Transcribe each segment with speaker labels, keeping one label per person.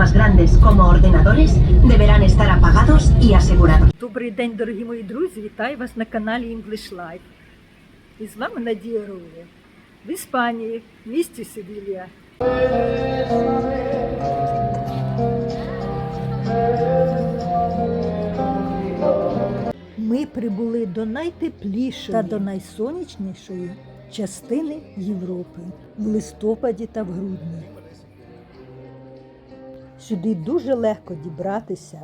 Speaker 1: más grandes como ordenadores deberán estar apagados y asegurados.
Speaker 2: Добрий день, дорогі мої друзі! Вітаю вас на каналі English Life. І з вами Надія Ровля. В Іспанії, в місті Севілія. Ми прибули до найтеплішої та до найсонячнішої частини Європи в листопаді та в грудні. Сюди дуже легко дібратися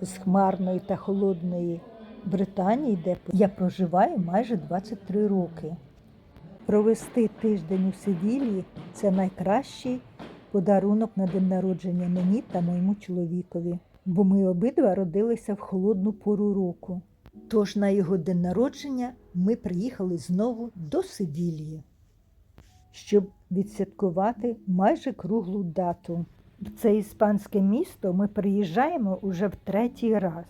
Speaker 2: з хмарної та холодної Британії, де я проживаю майже 23 роки. Провести тиждень у Севілії це найкращий подарунок на день народження мені та моєму чоловікові, бо ми обидва родилися в холодну пору року. Тож на його день народження ми приїхали знову до Севілії, щоб відсвяткувати майже круглу дату. В це іспанське місто ми приїжджаємо уже в третій раз,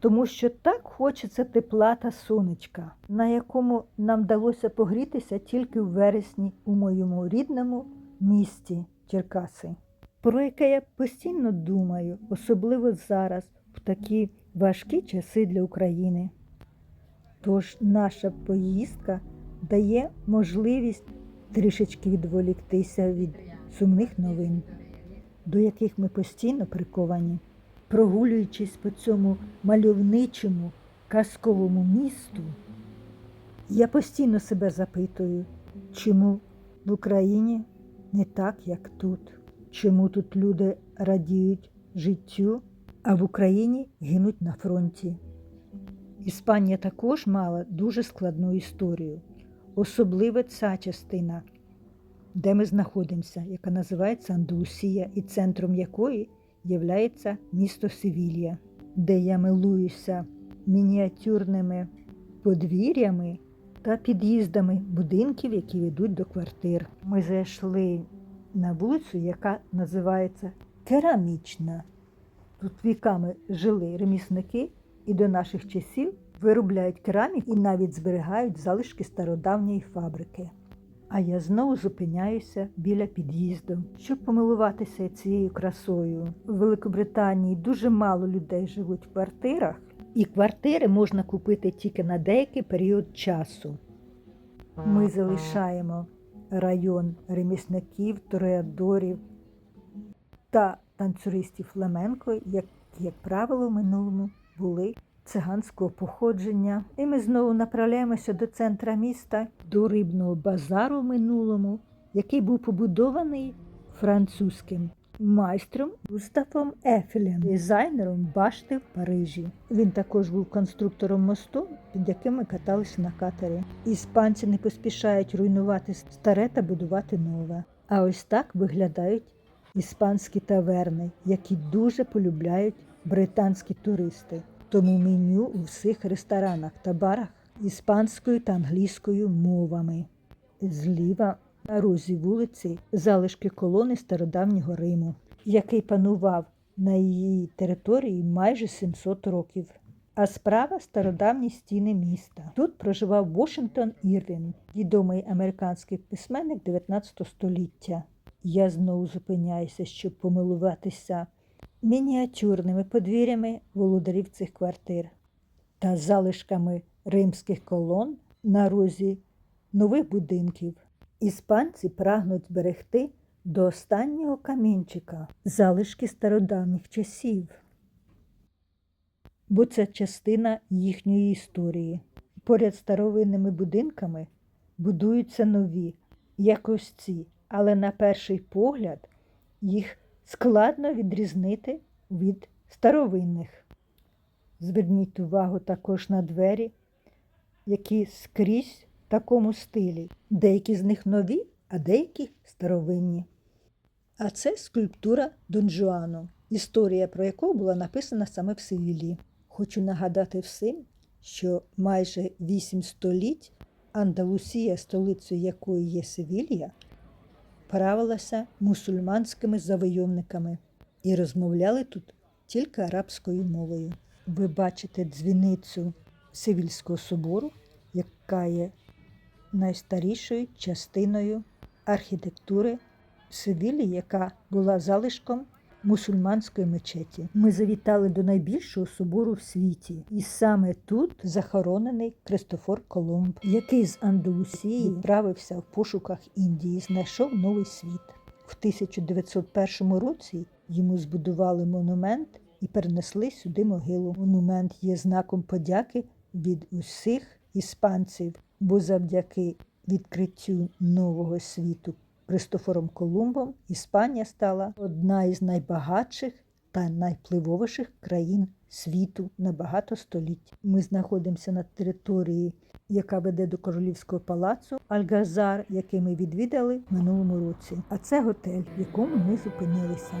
Speaker 2: тому що так хочеться тепла та сонечка, на якому нам вдалося погрітися тільки в вересні у моєму рідному місті Черкаси, про яке я постійно думаю, особливо зараз, в такі важкі часи для України. Тож наша поїздка дає можливість трішечки відволіктися від сумних новин, до яких ми постійно приковані. Прогулюючись по цьому мальовничому казковому місту, я постійно себе запитую, чому в Україні не так, як тут, чому тут люди радіють життю, а в Україні гинуть на фронті. Іспанія також мала дуже складну історію, особливо ця частина, де ми знаходимося, яка називається Андалусія, і центром якої є місто Севілія, де я милуюся мініатюрними подвір'ями та під'їздами будинків, які ведуть до квартир. Ми зайшли на вулицю, яка називається Керамічна. Тут віками жили ремісники і до наших часів виробляють кераміку і навіть зберігають залишки стародавньої фабрики. А я знову зупиняюся біля під'їзду, щоб помилуватися цією красою. У Великобританії дуже мало людей живуть в квартирах, і квартири можна купити тільки на деякий період часу. Ми залишаємо район ремісників, тореадорів та танцюристів фламенко, які, як правило, в минулому були циганського походження. І ми знову направляємося до центра міста, до рибного базару в минулому, який був побудований французьким майстром Густафом Ефелем, дизайнером башти в Парижі. Він також був конструктором мосту, під яким ми каталися на катері. Іспанці не поспішають руйнувати старе та будувати нове. А ось так виглядають іспанські таверни, які дуже полюбляють британські туристи. Тому меню у всіх ресторанах та барах іспанською та англійською мовами. Зліва на розі вулиці залишки колони стародавнього Риму, який панував на її території майже 700 років. А справа стародавні стіни міста. Тут проживав Вашингтон Ірвін, відомий американський письменник 19 століття. Я знову зупиняюся, щоб помилуватися мініатюрними подвір'ями володарів цих квартир та залишками римських колон на розі нових будинків. Іспанці прагнуть зберегти до останнього камінчика залишки стародавніх часів, бо це частина їхньої історії. Поряд старовинними будинками будуються нові, як ці, але на перший погляд їх складно відрізнити від старовинних. Зверніть увагу також на двері, які скрізь в такому стилі. Деякі з них нові, а деякі старовинні. А це скульптура Дон Жуану, історія про яку була написана саме в Севілі. Хочу нагадати всім, що майже вісім століть Андалусія, столицею якої є Севілія, правилася мусульманськими завойовниками і розмовляли тут тільки арабською мовою. Ви бачите дзвіницю Сивільського собору, яка є найстарішою частиною архітектури Севілі, яка була залишком мусульманської мечеті. Ми завітали до найбільшого собору в світі, і саме тут захоронений Кристофор Колумб, який з Андалусії відправився в пошуках Індії, знайшов новий світ. В 1901 році йому збудували монумент і перенесли сюди могилу. Монумент є знаком подяки від усіх іспанців, бо завдяки відкриттю нового світу Кристофором Колумбом Іспанія стала одна із найбагатших та найвпливовіших країн світу на багато століть. Ми знаходимося на території, яка веде до королівського палацу Альгазар, який ми відвідали в минулому році. А це готель, в якому ми зупинилися.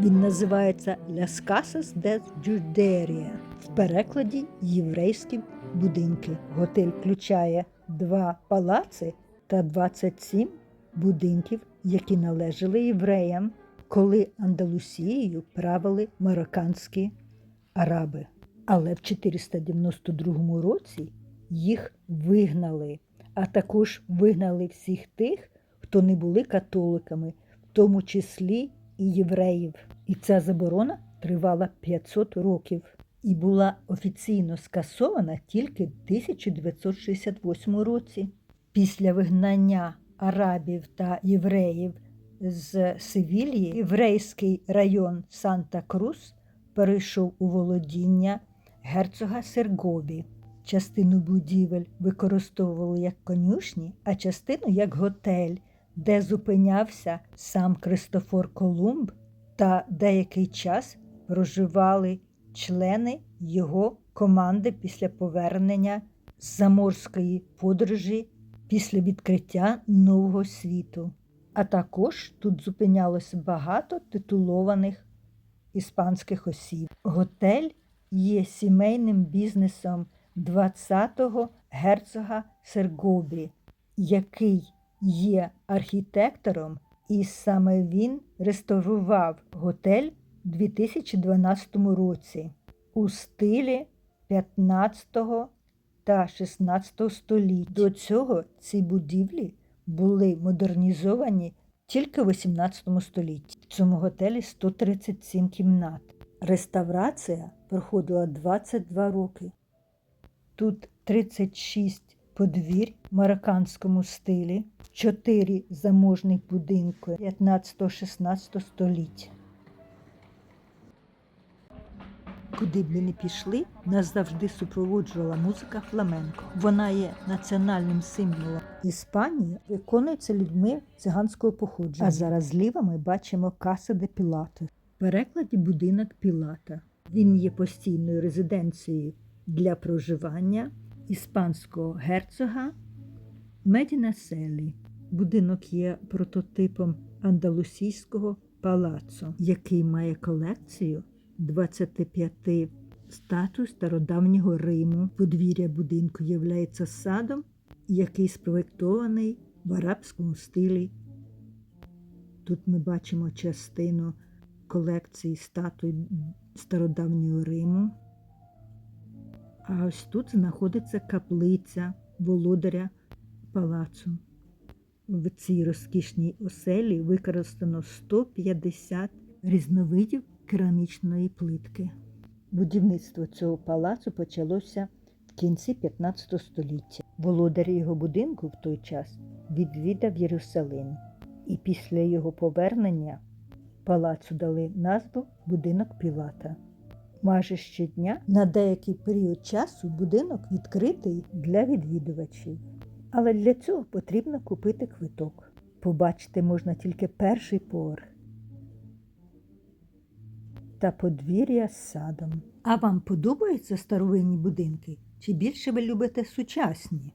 Speaker 2: Він називається Las Casas de Juderia, в перекладі єврейські будинки. Готель включає два палаци та 27 будинків, які належали євреям, коли Андалусією правили марокканські араби. Але в 492 році їх вигнали, а також вигнали всіх тих, хто не були католиками, в тому числі і євреїв. І ця заборона тривала 500 років і була офіційно скасована тільки в 1968 році. Після вигнання арабів та євреїв з Севільї єврейський район Санта-Крус перейшов у володіння герцога Сергові. Частину будівель використовували як конюшні, а частину як готель, де зупинявся сам Кристофор Колумб, та деякий час проживали члени його команди після повернення з заморської подорожі після відкриття нового світу. А також тут зупинялося багато титулованих іспанських осіб. Готель є сімейним бізнесом 20-го герцога Сергобі, який є архітектором, і саме він реставрував готель у 2012 році у стилі 15 та 16 століття. До цього ці будівлі були модернізовані тільки в 18 столітті. В цьому готелі 137 кімнат. Реставрація проходила 22 роки. Тут 36 подвір'я в марокканському стилі, 4 заможних будинки 15-16 століття. Куди б ми не пішли, нас завжди супроводжувала музика фламенко. Вона є національним символом Іспанії, виконується людьми циганського походження. А зараз зліва ми бачимо Каса де Пілата. В перекладі будинок Пілата. Він є постійною резиденцією для проживання іспанського герцога Медіна Селі. Будинок є прототипом андалусійського палацу, який має колекцію 25 статуй стародавнього Риму. Подвір'я будинку є садом, який спроєктований в арабському стилі. Тут ми бачимо частину колекції статуй стародавнього Риму. А ось тут знаходиться каплиця володаря палацу. В цій розкішній оселі використано 150 різновидів керамічної плитки. Будівництво цього палацу почалося в кінці 15 століття. Володар його будинку в той час відвідав Єрусалим, і після його повернення палацу дали назву будинок Пілата. Майже щодня на деякий період часу будинок відкритий для відвідувачів. Але для цього потрібно купити квиток. Побачити можна тільки перший поверх та подвір'я з садом. А вам подобаються старовинні будинки? Чи більше ви любите сучасні?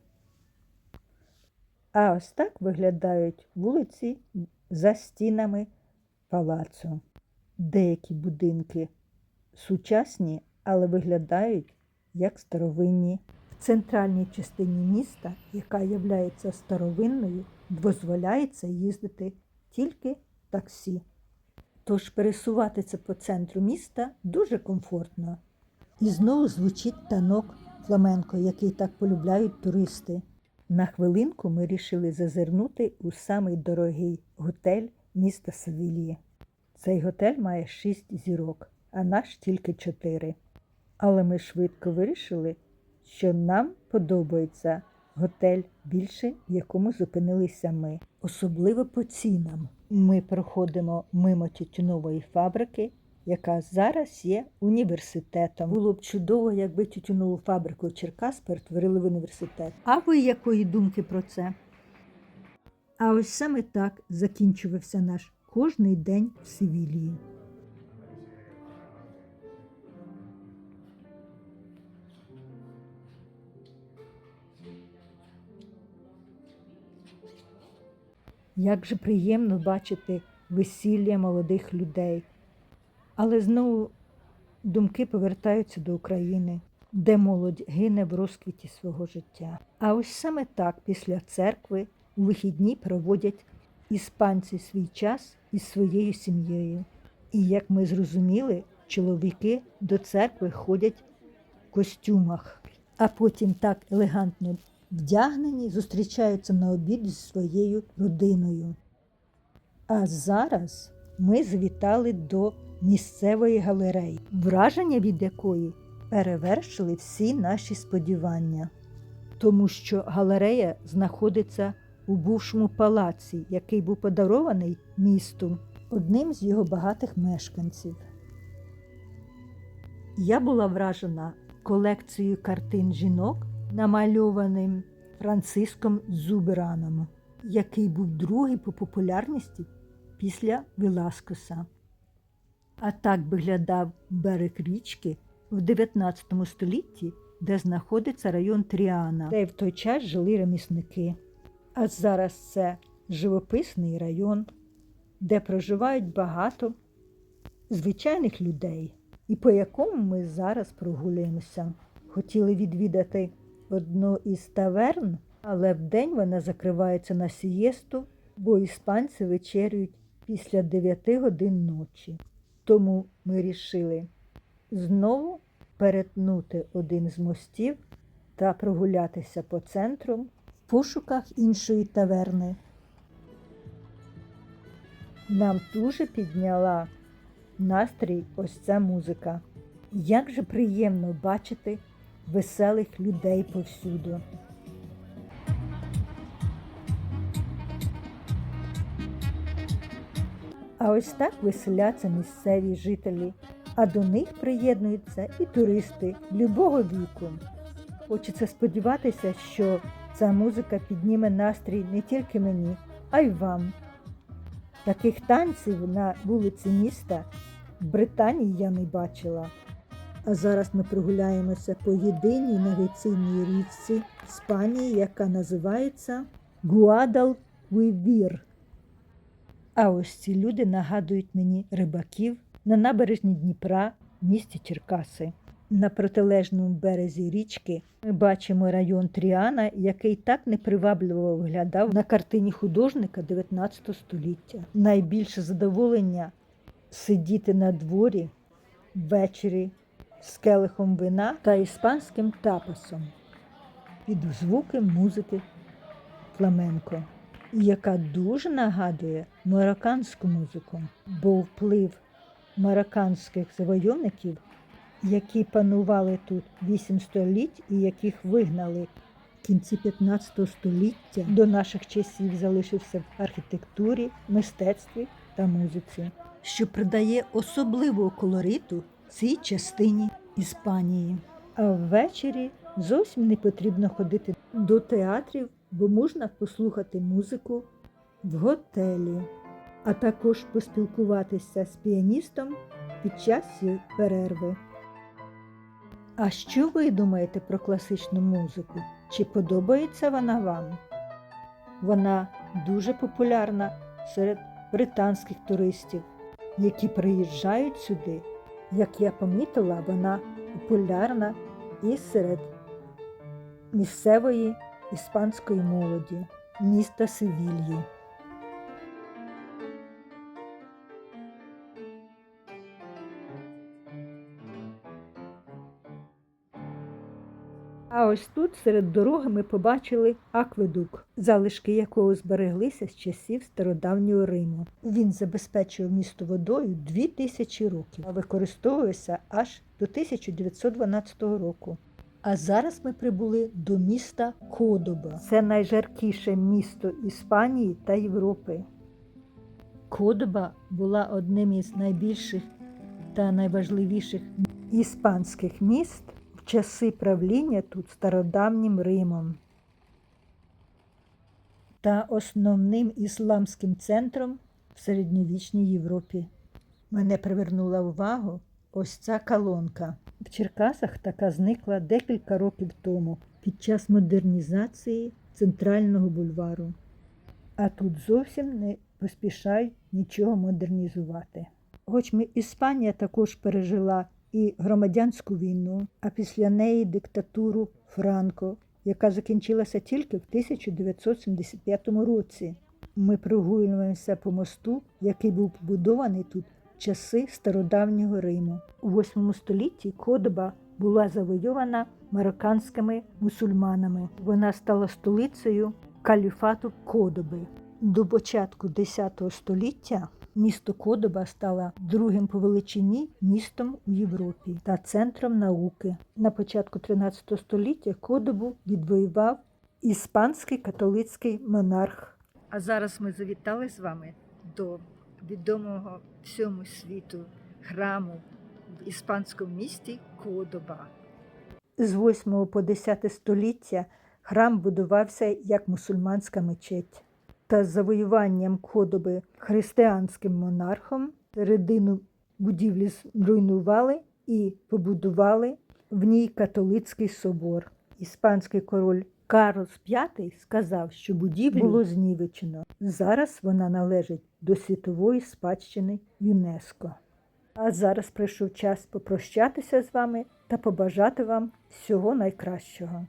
Speaker 2: А ось так виглядають вулиці за стінами палацу. Деякі будинки сучасні, але виглядають як старовинні. В центральній частині міста, яка є старовинною, дозволяється їздити тільки таксі. Тож пересуватися по центру міста дуже комфортно. І знову звучить танок фламенко, який так полюбляють туристи. На хвилинку ми рішили зазирнути у самий дорогий готель міста Севілії. Цей готель має шість зірок, а наш тільки чотири. Але ми швидко вирішили, що нам подобається готель більше, в якому зупинилися ми. Особливо по цінам. Ми проходимо мимо тютюнової фабрики, яка зараз є університетом. Було б чудово, якби тютюнову фабрику Черкас перетворили в університет. А ви якої думки про це? А ось саме так закінчувався наш кожний день в Севілії. Як же приємно бачити весілля молодих людей. Але знову думки повертаються до України, де молодь гине в розквіті свого життя. А ось саме так після церкви у вихідні проводять іспанці свій час із своєю сім'єю. І як ми зрозуміли, чоловіки до церкви ходять в костюмах, а потім так елегантно вдягнені, зустрічаються на обід зі своєю родиною. А зараз ми завітали до місцевої галереї, враження від якої перевершили всі наші сподівання, тому що галерея знаходиться у бувшому палаці, який був подарований місту одним з його багатих мешканців. Я була вражена колекцією картин жінок, намальованим Франциском Зубераном, який був другий по популярності після Веласкоса. А так виглядав берег річки в 19 столітті, де знаходиться район Тріана, де в той час жили ремісники. А зараз це живописний район, де проживають багато звичайних людей, і по якому ми зараз прогулюємося. Хотіли відвідати одну із таверн, але вдень вона закривається на сієсту, бо іспанці вечерюють після 9 годин ночі. Тому ми рішили знову перетнути один з мостів та прогулятися по центру в пошуках іншої таверни. Нам дуже підняла настрій ось ця музика. Як же приємно бачити веселих людей повсюду. А ось так веселяться місцеві жителі, а до них приєднуються і туристи любого віку. Хочеться сподіватися, що ця музика підніме настрій не тільки мені, а й вам. Таких танців на вулиці міста в Британії я не бачила. А зараз ми прогуляємося по єдиній навігаційній річці Іспанії, яка називається Гуадалквівір. А ось ці люди нагадують мені рибаків на набережні Дніпра в місті Черкаси. На протилежному березі річки ми бачимо район Тріана, який так непривабливо виглядав на картині художника 19 століття. Найбільше задоволення сидіти на дворі ввечері з келихом вина та іспанським тапасом під звуки музики фламенко, яка дуже нагадує марокканську музику, бо вплив марокканських завойовників, які панували тут 8 століть і яких вигнали в кінці 15 століття до наших часів залишився в архітектурі, мистецтві та музиці, що придає особливого колориту цій частині Іспанії. А ввечері зовсім не потрібно ходити до театрів, бо можна послухати музику в готелі, а також поспілкуватися з піаністом під час перерви. А що ви думаєте про класичну музику? Чи подобається вона вам? Вона дуже популярна серед британських туристів, які приїжджають сюди. Як я помітила, вона популярна і серед місцевої іспанської молоді міста Севільї. А ось тут серед дороги ми побачили акведук, залишки якого збереглися з часів стародавнього Риму. Він забезпечував місто водою дві тисячі років, а використовувався аж до 1912 року. А зараз ми прибули до міста Кодоба. Це найжаркіше місто Іспанії та Європи. Кодоба була одним із найбільших та найважливіших іспанських міст часи правління тут стародавнім Римом та основним ісламським центром в середньовічній Європі. Мене привернула увагу ось ця колонка. В Черкасах така зникла декілька років тому під час модернізації центрального бульвару. А тут зовсім не поспішають нічого модернізувати. Хоч ми Іспанія також пережила і громадянську війну, а після неї диктатуру Франко, яка закінчилася тільки в 1975 році. Ми прогулюємося по мосту, який був побудований тут в часи стародавнього Риму. У 8 столітті Кодоба була завойована марокканськими мусульманами. Вона стала столицею каліфату Кодоби. До початку X століття місто Кодоба стало другим по величині містом у Європі та центром науки. На початку 13 століття Кодобу відвоював іспанський католицький монарх. А зараз ми завітали з вами до відомого всьому світу храму в іспанському місті Кодоба. З 8 по 10 століття храм будувався як мусульманська мечеть. Та завоюванням Кодоби християнським монархом середину будівлі зруйнували і побудували в ній католицький собор. Іспанський король Карлос V сказав, що будівлю було знівечено. Зараз вона належить до світової спадщини ЮНЕСКО. А зараз прийшов час попрощатися з вами та побажати вам всього найкращого.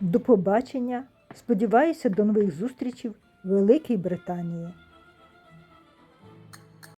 Speaker 2: До побачення! Сподіваюся, до нових зустрічей в Великій Британії.